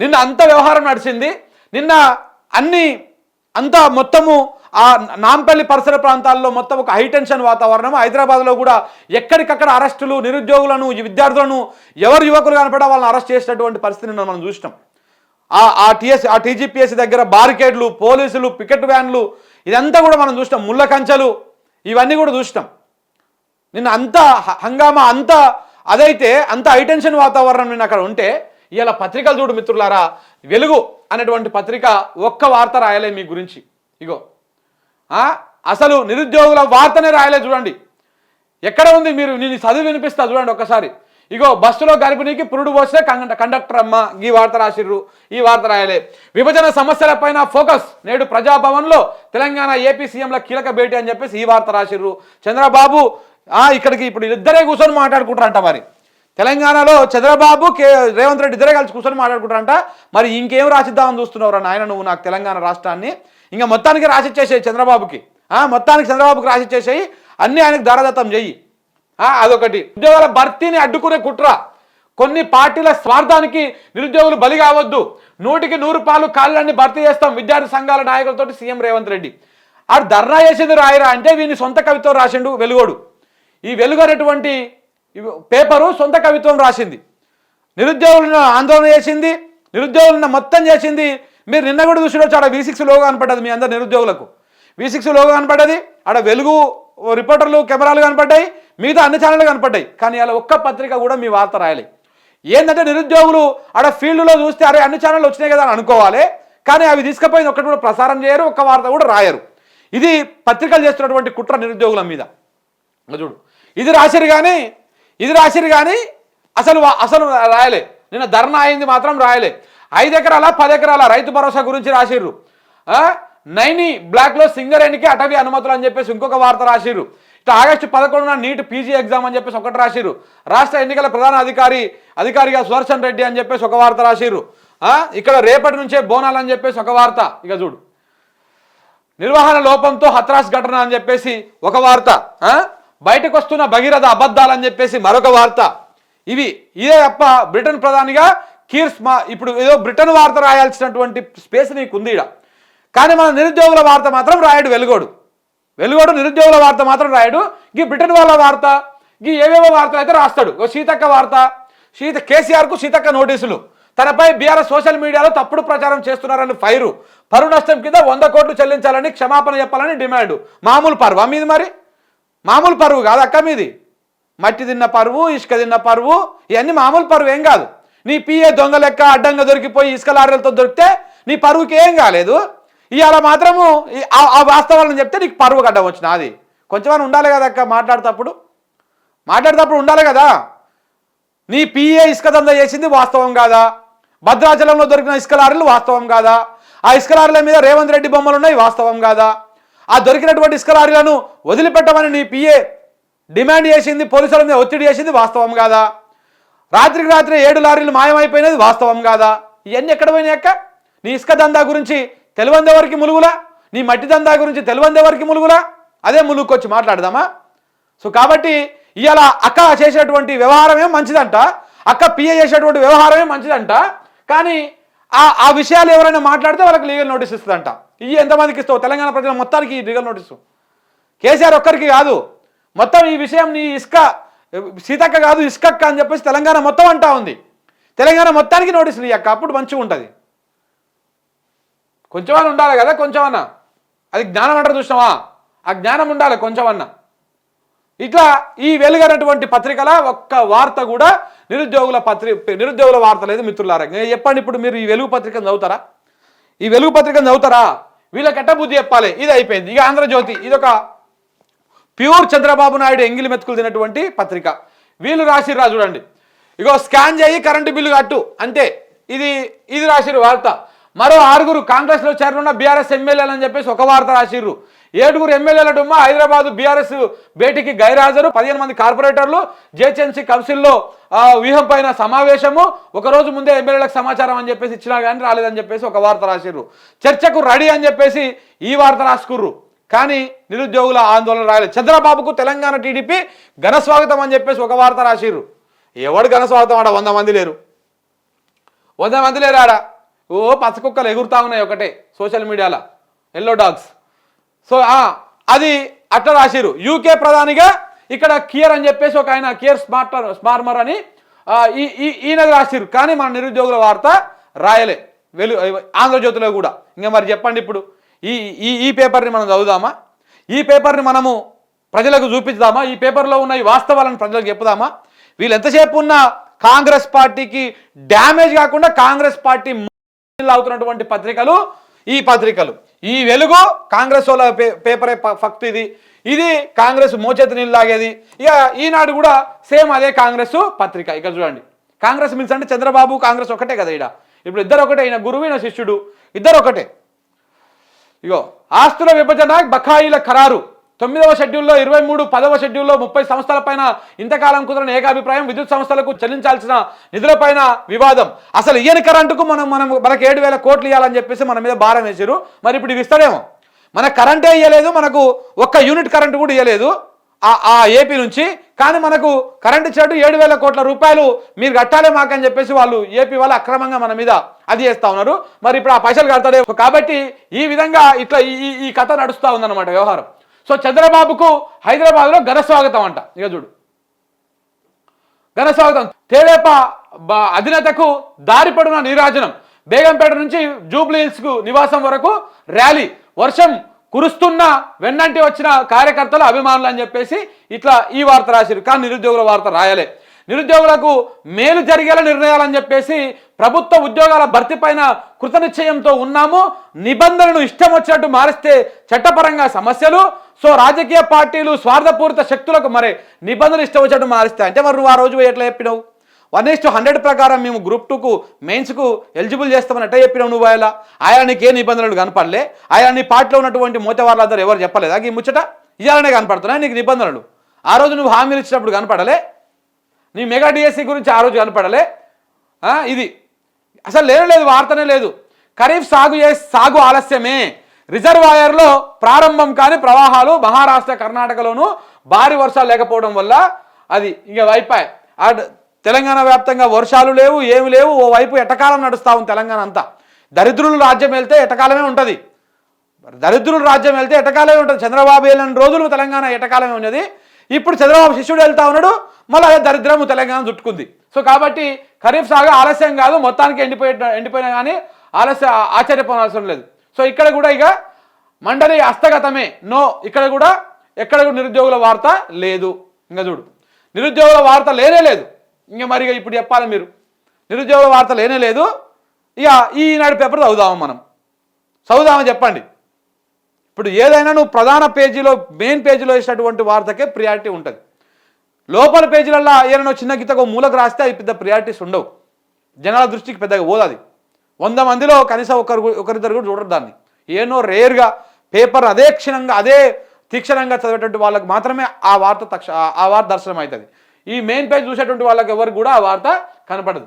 నిన్న అంత వ్యవహారం నడిచింది. నిన్న అన్ని అంతా మొత్తము ఆ నాంపల్లి పరిసర ప్రాంతాల్లో మొత్తం ఒక హైటెన్షన్ వాతావరణం. హైదరాబాద్లో కూడా ఎక్కడికక్కడ అరెస్టులు నిరుద్యోగులను ఈ విద్యార్థులను ఎవరు యువకులు కనపడా వాళ్ళని అరెస్ట్ చేసినటువంటి పరిస్థితిని మనం చూసినాం. ఆ ఆ టీఎస్ ఆ టీజీపీఎస్సీ దగ్గర బారికేడ్లు పోలీసులు పికెట్ వ్యాన్లు ఇదంతా కూడా మనం చూసినాం. ముళ్ళ కంచెలు ఇవన్నీ కూడా చూసినాం. నిన్న అంత హ- హంగామా అంత అదైతే అంత హైటెన్షన్ వాతావరణం నిన్న అక్కడ ఉంటే ఇవాళ పత్రికలు చూడు మిత్రులారా వెలుగు అనేటువంటి పత్రిక ఒక్క వార్త రాయలే మీ గురించి. ఇగో అసలు నిరుద్యోగుల వార్తనే రాయలే చూడండి. ఎక్కడ ఉంది మీరు? నేను చదివి వినిపిస్తా చూడండి ఒక్కసారి. ఇగో బస్సులో గర్భిణీకి పురుడు పోస్తే కండక్టర్ అమ్మ ఈ వార్త రాసిర్రు ఈ వార్త రాయలే. విభజన సమస్యలపైన ఫోకస్ నేడు ప్రజాభవన్లో తెలంగాణ ఏపీ సీఎంల కీలక భేటీ అని చెప్పేసి ఈ వార్త రాసిర్రు. చంద్రబాబు ఇక్కడికి ఇప్పుడు ఇద్దరే కూర్చొని మాట్లాడుకుంటారంట మరి. తెలంగాణలో చంద్రబాబు కే రేవంత్ రెడ్డి ఇద్దరే కలిసి కూర్చొని మాట్లాడుకుంటారంట. మరి ఇంకేం రాసిద్దామని చూస్తున్నావురా నాయన నువ్వు నాకు తెలంగాణ రాష్ట్రాన్ని? ఇంకా మొత్తానికి రాసిచ్చేసేయి చంద్రబాబుకి. ఆ, మొత్తానికి చంద్రబాబుకి రాసిచ్చేసేయి. అన్నీ ఆయనకు దారదత్తం చెయ్యి. అదొకటి. ఉద్యోగాల భర్తీని అడ్డుకునే కుట్ర. కొన్ని పార్టీల స్వార్థానికి నిరుద్యోగులు బలి కావద్దు. నూటికి నూరు పాలు కాళ్ళన్ని భర్తీ చేస్తాం విద్యార్థి సంఘాల నాయకులతో సీఎం రేవంత్ రెడ్డి. ఆడు ధర్నా చేసింది రాయరా అంటే వీని సొంత కవిత్వం రాసిండు వెలుగోడు. ఈ వెలుగు అనేటువంటి పేపరు సొంత కవిత్వం రాసింది. నిరుద్యోగులను ఆందోళన చేసింది నిరుద్యోగులను మొత్తం చేసింది. మీరు నిన్న కూడా చూసి ఆడ వి సిక్స్ లోగో కనపడ్డది మీ అందరు నిరుద్యోగులకు. వి సిక్స్ లోగో కనపడ్డది ఆడ వెలుగు రిపోర్టర్లు కెమెరాలు కనపడ్డాయి మిగతా అన్ని ఛానళ్ళు కనపడ్డాయి. కానీ అలా ఒక్క పత్రిక కూడా మీ వార్త రాయలే. ఏంటంటే నిరుద్యోగులు ఆడ ఫీల్డ్లో చూస్తే అరే అన్ని ఛానళ్ళు వచ్చినాయి కదా అని అనుకోవాలి కానీ అవి తీసుకుపోయింది ఒక్కటి కూడా ప్రసారం చేయరు ఒక్క వార్త కూడా రాయరు. ఇది పత్రికలు చేస్తున్నటువంటి కుట్ర నిరుద్యోగుల మీద. చూడు. ఇది రాశారు కానీ ఇది రాసిరు కానీ అసలు అసలు రాయలే. నిన్న ధర్నా అయింది మాత్రం రాయలే. ఐదు ఎకరాల పది ఎకరాల? రైతు భరోసా గురించి రాసిర్రు. నైని బ్లాక్లో సింగరేణికి అటవీ అనుమతులు అని చెప్పేసి ఇంకొక వార్త రాసిర్రు. ఇట్లా ఆగస్టు పదకొండున నీట్ పీజీ ఎగ్జామ్ అని చెప్పేసి ఒకటి రాసిర్రు. రాష్ట్ర ఎన్నికల ప్రధాన అధికారి అధికారిగా సుదర్శన్ రెడ్డి అని చెప్పేసి ఒక వార్త రాసిర్రు. ఇక్కడ రేపటి నుంచే బోనాలు అని చెప్పేసి ఒక వార్త. ఇక చూడు. నిర్వహణ లోపంతో హత్రాస్ ఘటన అని చెప్పేసి ఒక వార్త. బయటకు వస్తున్న భగీరథ అబద్ధాలని చెప్పేసి మరొక వార్త. ఇవి ఇదే తప్ప బ్రిటన్ ప్రధానిగా కీర్స్ మా ఇప్పుడు ఏదో బ్రిటన్ వార్త రాయాల్సినటువంటి స్పేస్ నీకు ఉంది ఈడ. కానీ మన నిరుద్యోగుల వార్త మాత్రం రాయడు వెలుగోడు. వెలుగోడు నిరుద్యోగుల వార్త మాత్రం రాయడు. ఈ బ్రిటన్ వాళ్ళ వార్త ఈ ఏవేవో వార్తలు అయితే రాస్తాడు. ఓ సీతక్క వార్త సీత కేసీఆర్కు సీతక్క నోటీసులు. తనపై బీఆర్ఎస్ సోషల్ మీడియాలో తప్పుడు ప్రచారం చేస్తున్నారని ఫైరు. పరు నష్టం కింద వంద కోట్లు చెల్లించాలని క్షమాపణ చెప్పాలని డిమాండ్. మామూలు పరువా మీది మరి? మామూలు పరువు కాదు అక్క మీది. మట్టి తిన్న పరువు ఇసుక తిన్న పరువు ఇవన్నీ మామూలు పరువు ఏం కాదు. నీ పిఏ దొంగ లెక్క అడ్డంగా దొరికిపోయి ఇసుక లారీలతో దొరికితే నీ పరువుకి ఏం కాలేదు. ఇవాళ మాత్రము ఆ- ఆ వాస్తవాలను చెప్తే నీకు పరువు గడ్డం వచ్చిన అది కొంచెం ఉండాలి కదా అక్క మాట్లాడేటప్పుడు? మాట్లాడేటప్పుడు ఉండాలి కదా. నీ పిఏ ఇసుక దంద చేసింది వాస్తవం కాదా? భద్రాచలంలో దొరికిన ఇసుక లారీలు వాస్తవం కాదా? ఆ ఇసుక లారీల మీద రేవంత్ రెడ్డి బొమ్మలు ఉన్నాయి వాస్తవం కాదా? ఆ దొరికినటువంటి ఇసుక లారీలను వదిలిపెట్టమని నీ పిఏ డిమాండ్ చేసింది పోలీసుల మీద ఒత్తిడి చేసింది వాస్తవం కాదా? రాత్రికి రాత్రి ఏడు లారీలు మాయమైపోయినది వాస్తవం కాదా? ఇవన్నీ ఎక్కడ పోయినాయి అక్క? నీ ఇసుక దందా గురించి తెలివందెవరికి ములుగులా? నీ మట్టి దందా గురించి తెలివందెవరికి ములుగులా? అదే ములుగుకొచ్చి మాట్లాడదామా? సో కాబట్టి ఇవాళ అక్క చేసేటువంటి వ్యవహారమే మంచిదంట అక్క పిఏ చేసేటువంటి వ్యవహారమే మంచిదంట కానీ ఆ ఆ విషయాలు ఎవరైనా మాట్లాడితే వాళ్ళకి లీగల్ నోటీస్ ఇస్తుందంట. ఇవి ఎంతమందికి ఇస్తావు? తెలంగాణ ప్రజల మొత్తానికి లీగల్ నోటీసు. కేసీఆర్ ఒక్కరికి కాదు. మొత్తం ఈ విషయం నీ ఇసుక సీతక్క కాదు ఇసుకక్క అని చెప్పేసి తెలంగాణ మొత్తం అంటా ఉంది. తెలంగాణ మొత్తానికి నోటీసులు ఇయ్యక్క అప్పుడు మంచిగా ఉంటుంది. కొంచెమన్నా ఉండాలి కదా కొంచెమన్నా. అది జ్ఞానం అంటారు చూసినావా? ఆ జ్ఞానం ఉండాలి కొంచెమన్నా. ఇట్లా ఈ వెలుగనటువంటి పత్రికల ఒక్క వార్త కూడా నిరుద్యోగుల పత్రి నిరుద్యోగుల వార్త లేదు మిత్రులారా. చెప్పండి ఇప్పుడు మీరు ఈ వెలుగు పత్రికను చదువుతారా? ఈ వెలుగు పత్రికను చదువుతారా? వీళ్ళకి ఎట్ట బుద్ధి చెప్పాలి? ఇది అయిపోయింది. ఇక ఆంధ్రజ్యోతి ఇది ఒక ప్యూర్ చంద్రబాబు నాయుడు ఎంగిలి మెతుకులు తినటువంటి పత్రిక. వీళ్ళు రాసిర్రా చూడండి. ఇగో స్కాన్ చేయి కరెంటు బిల్లు కట్టు. అంతే. ఇది ఇది రాసిరు వార్త. మరో ఆరుగురు కాంగ్రెస్లో చేరనున్న బీఆర్ఎస్ ఎమ్మెల్యేలు అని చెప్పేసి ఒక వార్త రాసిర్రు. ఏడుగురు ఎమ్మెల్యేల డుమ్మ హైదరాబాద్ బీఆర్ఎస్ భేటీకి గైరాజరు. పదిహేను మంది కార్పొరేటర్లు. జేహెచ్ఎంసీ కౌన్సిల్లో వ్యూహం పైన సమావేశము. ఒకరోజు ముందే ఎమ్మెల్యేలకు సమాచారం అని చెప్పేసి ఇచ్చినా కానీ రాలేదని చెప్పేసి ఒక వార్త రాసిర్రు. చర్చకు రెడీ అని చెప్పేసి ఈ వార్త రాసుకుర్రు. కానీ నిరుద్యోగుల ఆందోళన రాయలేదు చంద్రబాబుకు తెలంగాణ టీడీపీ ఘన స్వాగతం అని చెప్పేసి ఒక వార్త రాసిర్రు. ఎవడు ఘనస్వాగతం ఆడ? వంద మంది లేరు. వంద మంది లేరాడా? ఓ పచ్చకుక్కలు ఎగురుతా ఉన్నాయి ఒకటే సోషల్ మీడియాలో. Yellow dogs. సో అది అట్లా రాసిరు యూకే ప్రధానిగా ఇక్కడ కియర్ అని చెప్పేసి ఒక ఆయన కియర్ స్మార్టర్ స్మార్మర్ అని ఈ ఈ- ఈయనది రాసిరు కానీ మన నిరుద్యోగుల వార్త రాయలే. వెలు ఆంధ్రజ్యోతిలో కూడా. ఇంకా మరి చెప్పండి ఇప్పుడు. ఈ ఈ ఈ పేపర్ని మనం చదువుదామా? ఈ పేపర్ని మనము ప్రజలకు చూపిద్దామా? ఈ పేపర్లో ఉన్న ఈ వాస్తవాలను ప్రజలకు చెప్పుదామా? వీళ్ళు ఎంతసేపు ఉన్న కాంగ్రెస్ పార్టీకి డ్యామేజ్ కాకుండా కాంగ్రెస్ పార్టీ అవుతున్నటువంటి పత్రికలు ఈ పత్రికలు. ఈ వెలుగు కాంగ్రెస్ వాళ్ళ పే పేపరే ఫక్త్ ఇది. ఇది కాంగ్రెస్ మోచేతి నీళ్ళు లాగేది ఇక ఈనాడు కూడా సేమ్ అదే కాంగ్రెస్ పత్రిక. ఇక్కడ చూడండి. కాంగ్రెస్ మీన్స్ అంటే చంద్రబాబు కాంగ్రెస్ ఒకటే కదా ఈడ. ఇప్పుడు ఇద్దరు ఒకటే ఈయన గురువు ఈయన శిష్యుడు. ఇద్దరు ఒకటే. ఇగో ఆస్తుల విభజన బకాయిల ఖరారు. తొమ్మిదవ షెడ్యూల్లో ఇరవై మూడు పదవ షెడ్యూల్లో ముప్పై సంస్థల పైన ఇంతకాలం కుదరని ఏకాభిప్రాయం విద్యుత్ సంస్థలకు చెల్లించాల్సిన నిధులపైన వివాదం. అసలు ఈయన కరెంటుకు మనం మనం మనకు ఏడు వేల కోట్లు ఇవ్వాలని చెప్పేసి మన మీద భారం వేసారు మరి ఇప్పుడు ఇవి ఇస్తాడేమో? మన కరెంటే ఇవ్వలేదు మనకు ఒక్క యూనిట్ కరెంటు కూడా ఇవ్వలేదు ఆ ఆ ఏపీ నుంచి. కానీ మనకు కరెంటు చెడు ఏడు వేల కోట్ల రూపాయలు మీరు కట్టాలే మాకని చెప్పేసి వాళ్ళు ఏపీ వాళ్ళు అక్రమంగా మన మీద అది చేస్తూ ఉన్నారు. మరి ఇప్పుడు ఆ పైసలు కడతాడే కాబట్టి ఈ విధంగా ఇట్లా ఈ- ఈ కథ నడుస్తూ ఉందన్నమాట వ్యవహారం. సో చంద్రబాబుకు హైదరాబాద్లో ఘనస్వాగతం అంట. ఇక చూడు. ఘనస్వాగతం స్వాగతం. అధినేతకు దారి అధినేతకు నీరాజనం. బేగంపేట నుంచి జూబ్లీహిల్స్కు నివాసం వరకు ర్యాలీ. వర్షం కురుస్తున్న వెన్నంటి వచ్చిన కార్యకర్తలు అభిమానులు అని చెప్పేసి ఇట్లా ఈ వార్త రాసిరు. కానీ నిరుద్యోగుల వార్త రాయలే. నిరుద్యోగులకు మేలు జరిగేలా నిర్ణయాలని చెప్పేసి ప్రభుత్వ ఉద్యోగాల భర్తీ పైన కృతనిశ్చయంతో ఉన్నాము. నిబంధనలు ఇష్టం వచ్చినట్టు మారిస్తే చట్టపరంగా సమస్యలు సో రాజకీయ పార్టీలు స్వార్థపూరిత శక్తులకు మరి నిబంధనలు ఇష్టం వచ్చినట్టు మారిస్తాయి. అంటే మరి నువ్వు ఆ రోజు ఎట్లా చెప్పినావు? వన్ ఇస్ టు హండ్రెడ్ ప్రకారం మేము గ్రూప్ టూకు మెయిన్స్కు ఎలిజిబుల్ చేస్తామని ఎట్లా చెప్పినావు నువ్వు ఆయన ఆయన నీకు ఏ నిబంధనలు కనపడలే? ఆయన నీ పార్టీలో ఉన్నటువంటి మూతవాళ్ళందరూ ఎవరు చెప్పలేదా? ఈ ముచ్చట? ఇవాళనే కనపడుతున్నాయి నీకు నిబంధనలు. ఆ రోజు నువ్వు హామీలు ఇచ్చినప్పుడు కనపడలే? నీ మెగా డిఎస్సి గురించి ఆ రోజు కనపడలే? ఇది. అసలు లేదు లేదు వార్తనే లేదు. ఖరీఫ్ సాగు చే సాగు ఆలస్యమే. రిజర్వాయర్లో ప్రారంభం కాని ప్రవాహాలు మహారాష్ట్ర కర్ణాటకలోనూ భారీ వర్షాలు లేకపోవడం వల్ల అది ఇక వైపాయ్ తెలంగాణ వ్యాప్తంగా వర్షాలు లేవు ఏమి లేవు ఓ వైపు ఎటకాలం నడుస్తా ఉంది తెలంగాణ అంతా. దరిద్రులు రాజ్యం వెళ్తే ఎటకాలమే ఉంటుంది. దరిద్రులు రాజ్యం వెళ్తే ఎటకాలమే ఉంటుంది. చంద్రబాబు వెళ్ళిన రోజులు తెలంగాణ ఎటకాలమే ఉన్నది. ఇప్పుడు చంద్రబాబు శిష్యుడు వెళ్తా ఉన్నాడు మళ్ళీ అదే దరిద్రము తెలంగాణ చుట్టుకుంది. సో కాబట్టి ఖరీఫ్ సాగు ఆలస్యం కాదు మొత్తానికి ఎండిపోయి ఎండిపోయినా కానీ ఆలస్య ఆశ్చర్యపోనవసరం లేదు. సో ఇక్కడ కూడా ఇక మండలి హస్తగతమే. నో ఇక్కడ కూడా ఎక్కడ నిరుద్యోగుల వార్త లేదు. ఇంకా చూడు. నిరుద్యోగుల వార్త లేనే లేదు. ఇంకా మరి ఇప్పుడు చెప్పాలి మీరు. నిరుద్యోగుల వార్త లేనే లేదు. ఇక ఈనాడు పేపర్ చదువుదాము మనం? చదువుదామని చెప్పండి. ఇప్పుడు ఏదైనా నువ్వు ప్రధాన పేజీలో మెయిన్ పేజీలో వేసినటువంటి వార్తకే ప్రియారిటీ ఉంటుంది. లోపల పేజీలలో ఏదైనా చిన్న గీతకు మూలకు రాస్తే అవి పెద్ద ప్రియారిటీస్ ఉండవు. జనాల దృష్టికి పెద్దగా పోదు అది. వంద మందిలో కనీసం ఒకరు ఒకరిద్దరు కూడా చూడరు దాన్ని. ఏనో రేర్గా పేపర్ అదే క్షణంగా అదే తీక్షణంగా చదివేటువంటి వాళ్ళకి మాత్రమే ఆ వార్త తక్ష ఆ- ఆ వార్త దర్శనం అవుతుంది ఈ మెయిన్ పేజ్ చూసేటువంటి వాళ్ళకి ఎవరికి కూడా ఆ వార్త కనపడదు.